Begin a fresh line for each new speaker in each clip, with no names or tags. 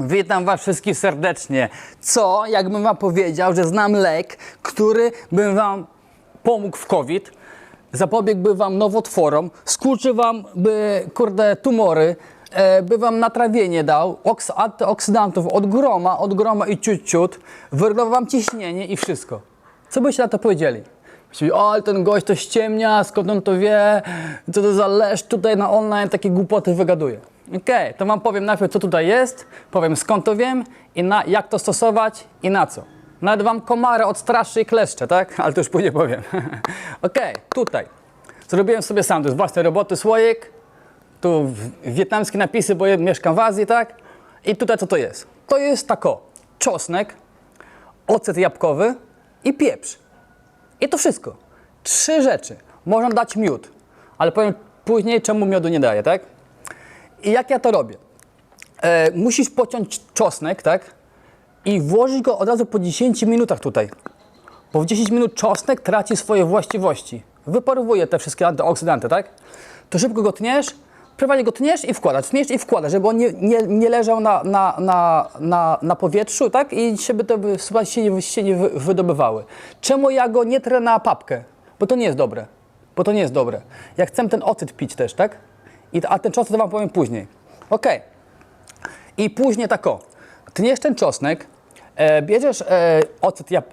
Witam Was wszystkich serdecznie. Co, jakbym Wam powiedział, że znam lek, który by Wam pomógł w COVID, zapobiegłby Wam nowotworom, skurczy Wam by, kurde, tumory, e, by Wam natrawienie dał, oks, antyoksydantów od groma, od groma i ciut, ciut, wyrównał Wam ciśnienie i wszystko. Co byście na to powiedzieli? Czyli, o, ale ten gość to ściemnia, skąd on to wie, co to za lesz tutaj na online, takie głupoty wygaduje. Okej, to wam powiem najpierw, co tutaj jest, powiem skąd to wiem i na, jak to stosować i na co. Nawet wam komary odstraszy i kleszcze, tak? Ale to już później powiem. Okej, tutaj. Zrobiłem sobie sam, to jest własne roboty, słoik, tu wietnamskie napisy, bo ja mieszkam w Azji, tak? I tutaj co to jest? To jest tako, czosnek, ocet jabłkowy i pieprz. I to wszystko. Trzy rzeczy. Można dać miód, ale powiem później, czemu miodu nie daję, tak? I jak ja to robię? E, musisz pociąć czosnek, tak? I włożyć go od razu po 10 minutach tutaj. Bo w 10 minut czosnek traci swoje właściwości. Wyparowuje te wszystkie antyoksydanty, tak? To szybko go tniesz, prywatnie go tniesz i wkładasz, tniesz i wkładasz, żeby on nie, nie, nie leżał na, na, na, na, na powietrzu, tak? I żeby te słuchajcie, się się nie wy- wydobywały. Czemu ja go nie trę na papkę? Bo to nie jest dobre. Bo to nie jest dobre. Ja chcę ten ocet pić też, tak? I, a ten czosnek to wam powiem później. Okej. I później tak o, tniesz ten czosnek, e, bierzesz e, ocet jab,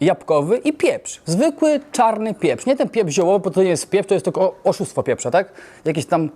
jabłkowy i pieprz. Zwykły czarny pieprz. Nie ten pieprz ziołowy, bo to nie jest pieprz, to jest tylko oszustwo pieprza, tak? Jakieś tam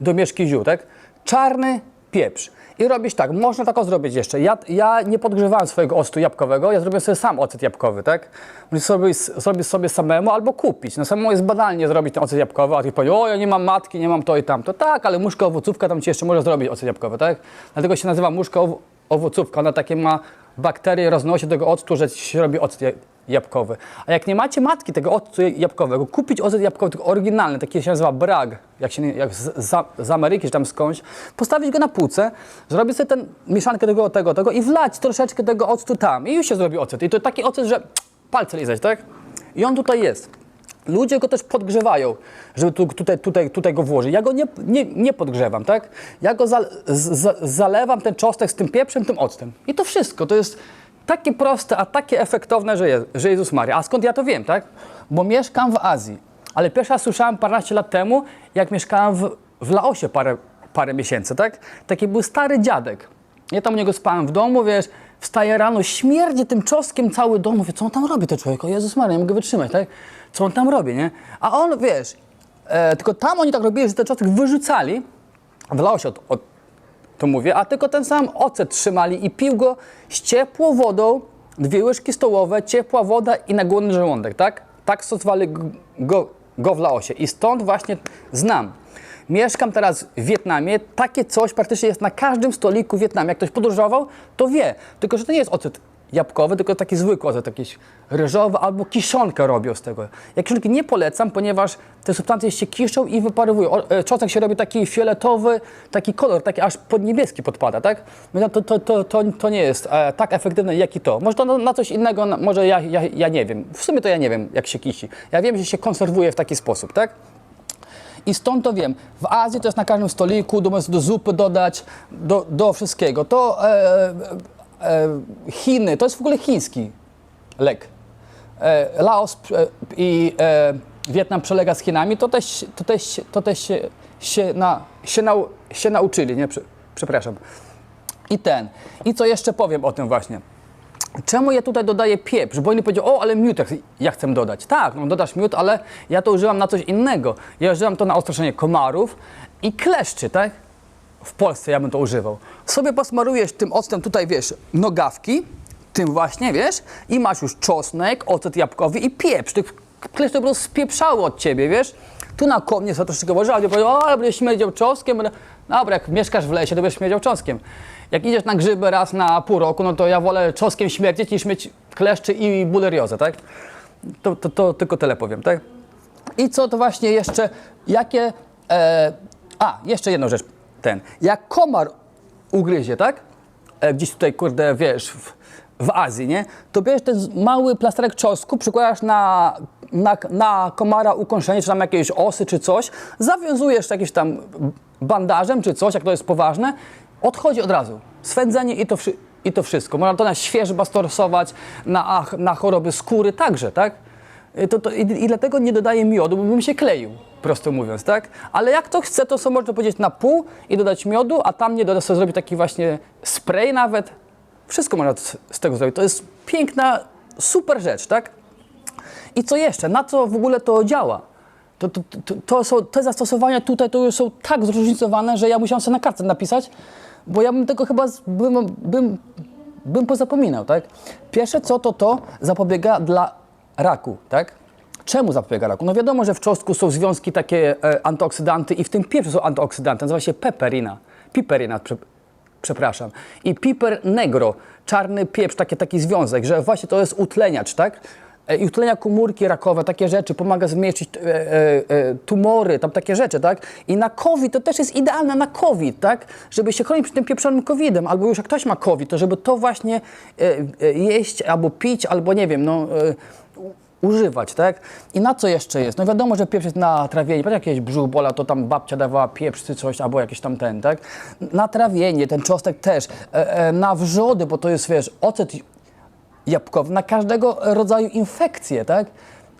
domieszki ziół, tak? Czarny pieprz. I robisz tak, można tak o zrobić jeszcze. Ja, ja nie podgrzewałem swojego octu jabłkowego, ja zrobię sobie sam ocet jabłkowy, tak? Możesz sobie, zrobić sobie samemu albo kupić. No samemu jest banalnie zrobić ten ocet jabłkowy, a ty powiesz, o ja nie mam matki, nie mam to i tamto. Tak, ale muszka owocówka tam ci jeszcze może zrobić ocet jabłkowy, tak? Dlatego się nazywa muszka owo- owocówka, ona takie ma bakterie, roznosi tego octu, że ci się robi ocet jabłkowy. A jak nie macie matki tego octu jabłkowego, kupić ocet jabłkowy, tylko oryginalny, taki się nazywa brag, jak, się, jak z, z Ameryki czy tam skądś, postawić go na półce, zrobić sobie ten mieszankę tego, tego, tego i wlać troszeczkę tego octu tam i już się zrobi ocet. I to taki ocet, że palce lizać, tak? I on tutaj jest. Ludzie go też podgrzewają, żeby tu, tutaj, tutaj, tutaj go włożyć. Ja go nie, nie, nie podgrzewam, tak? Ja go za, z, zalewam ten czosnek z tym pieprzem, tym octem. I to wszystko. To jest takie proste, a takie efektowne, że, je, że Jezus Maria. A skąd ja to wiem, tak? Bo mieszkam w Azji. Ale pierwszy raz słyszałem paręnaście lat temu, jak mieszkałem w, w Laosie parę, parę miesięcy, tak? Taki był stary dziadek. Ja tam u niego spałem w domu, wiesz, wstaję rano, śmierdzi tym czosnkiem cały dom. Mówię, co on tam robi, ten człowiek? O Jezus Maria, nie mogę wytrzymać, tak? Co on tam robi, nie? A on, wiesz, e, tylko tam oni tak robili, że ten czosnek wyrzucali, w Laosie od, od, to mówię, a tylko ten sam ocet trzymali i pił go z ciepłą wodą, dwie łyżki stołowe, ciepła woda i na głodny żołądek, tak? Tak stosowali go, go w Laosie i stąd właśnie znam. Mieszkam teraz w Wietnamie, takie coś praktycznie jest na każdym stoliku w Wietnamie. Jak ktoś podróżował, to wie, tylko że to nie jest ocet jabłkowy, tylko taki zwykły ocet, jakiś ryżowy albo kiszonkę robią z tego. Ja kiszonki nie polecam, ponieważ te substancje się kiszą i wyparowują. E, Czosnek się robi taki fioletowy, taki kolor, taki aż pod niebieski podpada, tak? No to, to, to, to, to nie jest e, tak efektywne jak i to. Może to na, na coś innego, na, może ja, ja, ja nie wiem. W sumie to ja nie wiem, jak się kisi. Ja wiem, że się konserwuje w taki sposób, tak? I stąd to wiem. W Azji to jest na każdym stoliku, do, do zupy dodać, do, do wszystkiego. To e, e, Chiny, to jest w ogóle chiński lek. E, Laos e, i e, Wietnam przelega z Chinami, to też, to też, to też się, się, na, się, nau, się nauczyli, nie? Prze- Przepraszam. I ten. I co jeszcze powiem o tym właśnie. Czemu ja tutaj dodaję pieprz? Bo inni powiedział, o, ale miód ja chcę- dodać. Tak, no dodasz miód, ale ja to używam na coś innego. Ja używam to na ostraszenie komarów i kleszczy, tak? W Polsce ja bym to używał. Sobie posmarujesz tym octem tutaj, wiesz, nogawki, tym właśnie, wiesz, i masz już czosnek, ocet jabłkowy i pieprz. Tych kleszczy po prostu spieprzały od ciebie, wiesz? Tu na komnie sobie troszeczkę włożył, a ty powiedział, o, ale będę śmierdział czosnkiem. Dobra, jak mieszkasz w lesie, to będziesz śmierdział czosnkiem. Jak idziesz na grzyby raz na pół roku, no to ja wolę czosnkiem śmierdzieć niż mieć kleszczy i buleriozę, tak? To, to, to tylko tyle powiem, tak? I co to właśnie jeszcze, jakie... E, a, jeszcze jedną rzecz, ten. Jak komar ugryzie, tak? E, gdzieś tutaj, kurde, wiesz, w, w Azji, nie? To bierzesz ten mały plasterek czosnku, przykładasz na, na, na komara ukąszenie, czy tam jakieś osy, czy coś, zawiązujesz jakimś tam bandażem, czy coś, jak to jest poważne, Odchodzi od razu. Swędzenie i to, i to wszystko. Można to na świeżba stosować, na, na choroby skóry także, tak? Y, To, to, i, I dlatego nie dodaję miodu, bo bym się kleił, prosto mówiąc, tak? Ale jak to chce, to sobie można powiedzieć na pół i dodać miodu, a tam nie doda sobie zrobić taki właśnie spray nawet. Wszystko można z, tego zrobić. To jest piękna, super rzecz, tak? I co jeszcze? Na co w ogóle to działa? To, to, to, to są, te zastosowania tutaj to już są tak zróżnicowane, że ja musiałem sobie na kartce napisać, bo ja bym tego chyba bym, bym, bym pozapominał, tak? Pierwsze co to to zapobiega dla raku, tak? Czemu zapobiega raku? No wiadomo, że w czosnku są związki takie e, antyoksydanty i w tym pieprzu są antyoksydanty, nazywa się peperina, piperina, prze, przepraszam. I piper negro, czarny pieprz, taki, taki związek, że właśnie to jest utleniacz, tak? E, I utlenia komórki rakowe, takie rzeczy, pomaga zmniejszyć e, e, e, tumory, tam takie rzeczy, tak? I na COVID to też jest idealne na COVID, tak? Żeby się chronić przed tym pieprzonym COVIDem, albo już jak ktoś ma COVID, to żeby to właśnie e, e, jeść, albo pić, albo nie wiem, no... E, używać, tak? I na co jeszcze jest? No wiadomo, że pieprz jest na trawienie. Pamiętam jakieś brzuch bola, to tam babcia dawała pieprz czy coś, albo jakiś tam ten, tak? Na trawienie, ten czosnek też. E, e, na wrzody, bo to jest, wiesz, ocet jabłkowy, na każdego rodzaju infekcje, tak?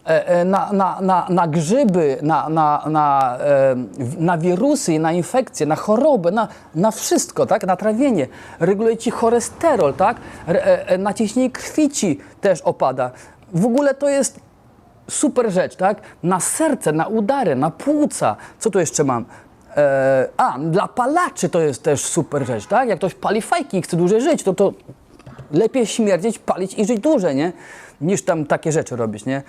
E, e, Na, na, na, na grzyby, na, na, na, e, na wirusy, na infekcje, na choroby, na, na wszystko, tak? Na trawienie. Reguluje ci cholesterol, tak? Naciśnienie krwi ci też opada. W ogóle to jest super rzecz, tak? Na serce, na udary, na płuca. Co tu jeszcze mam? E, a, dla palaczy to jest też super rzecz, tak? Jak ktoś pali fajki i chce dłużej żyć, to to lepiej śmierdzieć, palić i żyć dłużej, nie? Niż tam takie rzeczy robić, nie?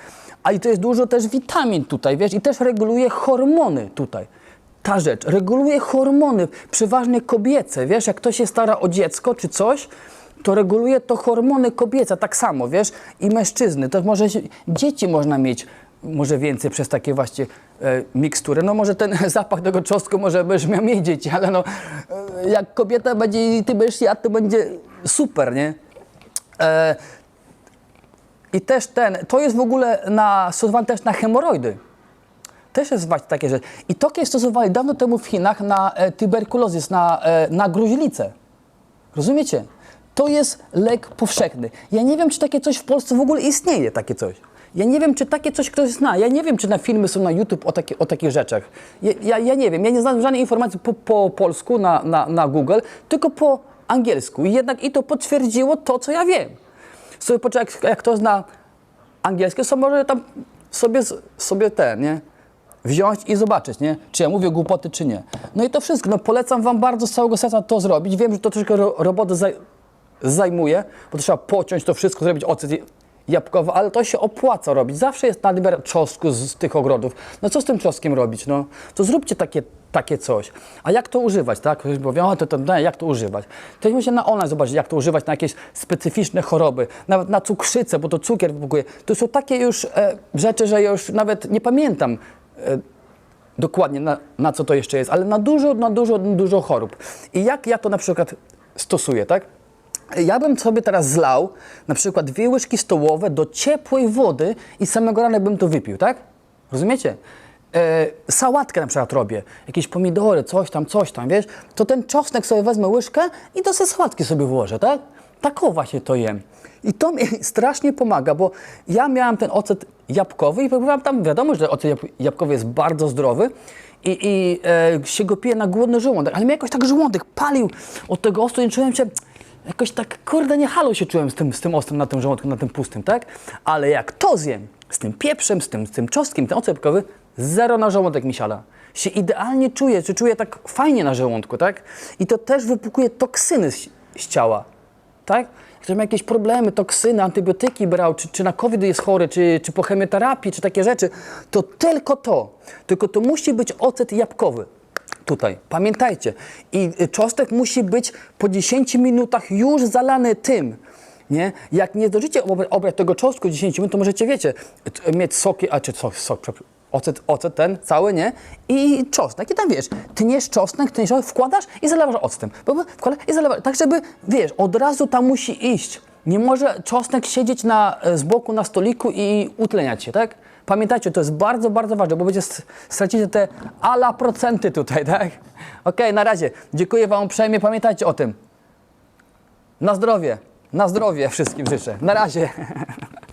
A i to jest dużo też witamin tutaj, wiesz? I też reguluje hormony tutaj. Ta rzecz reguluje hormony, przeważnie kobiece, wiesz? Jak ktoś się stara o dziecko czy coś, to reguluje to hormony kobiece, tak samo, wiesz? I mężczyzny. To może dzieci można mieć może więcej przez takie właśnie e, mikstury. No może ten zapach tego czosnku może będziesz miał mieć dzieci, ale no e, jak kobieta będzie i ty będziesz jadł, to będzie super, nie? E, I też ten, to jest w ogóle na, stosowane też na hemoroidy. Też jest takie rzeczy. I to kiedyś stosowali dawno temu w Chinach na e, tuberkulozis, na, e, na gruźlicę. Rozumiecie? To jest lek powszechny. Ja nie wiem, czy takie coś w Polsce w ogóle istnieje, takie coś. Ja nie wiem, czy takie coś ktoś zna. Ja nie wiem, czy na filmy są na YouTube o, takie, o takich rzeczach. Ja, ja, ja nie wiem. Ja nie znam żadnej informacji po, po polsku na, na, na Google, tylko po angielsku. I jednak i to potwierdziło to, co ja wiem. Sobie poczekaj, jak, jak kto zna angielskie, to może tam sobie, sobie ten, nie? Wziąć i zobaczyć, nie? Czy ja mówię głupoty, czy nie. No i to wszystko. No polecam wam bardzo z całego serca to zrobić. Wiem, że to troszkę ro, roboty zaj, zajmuje, bo to trzeba pociąć to wszystko, zrobić ocet jabłkowy, ale to się opłaca robić. Zawsze jest nadmiar czosnku z, z tych ogrodów. No co z tym czosnkiem robić? No to zróbcie takie, takie coś. A jak to używać, tak? Ktoś powie, o, to, to, no, jak to używać? To musicie na online zobaczyć, jak to używać na jakieś specyficzne choroby, nawet na cukrzycę, bo to cukier wypukuje. To są takie już e, rzeczy, że już nawet nie pamiętam e, dokładnie na, na co to jeszcze jest, ale na dużo, na dużo, dużo chorób. I jak ja to na przykład stosuję, tak? Ja bym sobie teraz zlał na przykład dwie łyżki stołowe do ciepłej wody i samego rana bym to wypił, tak? Rozumiecie? E, sałatkę na przykład robię, jakieś pomidory, coś tam, coś tam, wiesz? To ten czosnek sobie wezmę łyżkę i do sałatki sobie włożę, tak? Taką właśnie to jem. I to mi strasznie pomaga, bo ja miałem ten ocet jabłkowy i próbowałem tam, wiadomo, że ocet jab- jabłkowy jest bardzo zdrowy i, i e, się go pije na głodny żołądek, ale mnie jakoś tak żołądek palił od tego octu i czułem się jakoś tak, kurde, nie halo się czułem z tym, z tym ostrym na tym żołądku, na tym pustym, tak? Ale jak to zjem, z tym pieprzem, z tym, z tym czosnkiem, ten ocet jabłkowy, zero na żołądek mi siada. Się idealnie czuję, czy czuję tak fajnie na żołądku, tak? I to też wypukuje toksyny z, z ciała tak? Ktoś ma jakieś problemy, toksyny, antybiotyki brał, czy, czy na COVID jest chory, czy, czy po chemioterapii, czy takie rzeczy, to tylko to. Tylko to musi być ocet jabłkowy. Tutaj, pamiętajcie. I y, czosnek musi być po 10 minutach już zalany tym. Nie? Jak nie zdążycie obra- obrać tego czosnku 10 minut, to możecie, wiecie, mieć soki, a czy sok, sok ocet, ocet ten cały, nie? I czosnek. I tam wiesz, tniesz czosnek, tniesz, wkładasz i zalewasz octem. Wkładasz i zalewasz. Tak, żeby, wiesz, od razu tam musi iść. Nie może czosnek siedzieć na, e, z boku na stoliku i utleniać się, tak? Pamiętajcie, to jest bardzo, bardzo ważne, bo będzie stracicie te ala procenty tutaj, tak? Okej, na razie. Dziękuję Wam uprzejmie. Pamiętajcie o tym. Na zdrowie. Na zdrowie wszystkim życzę. Na razie.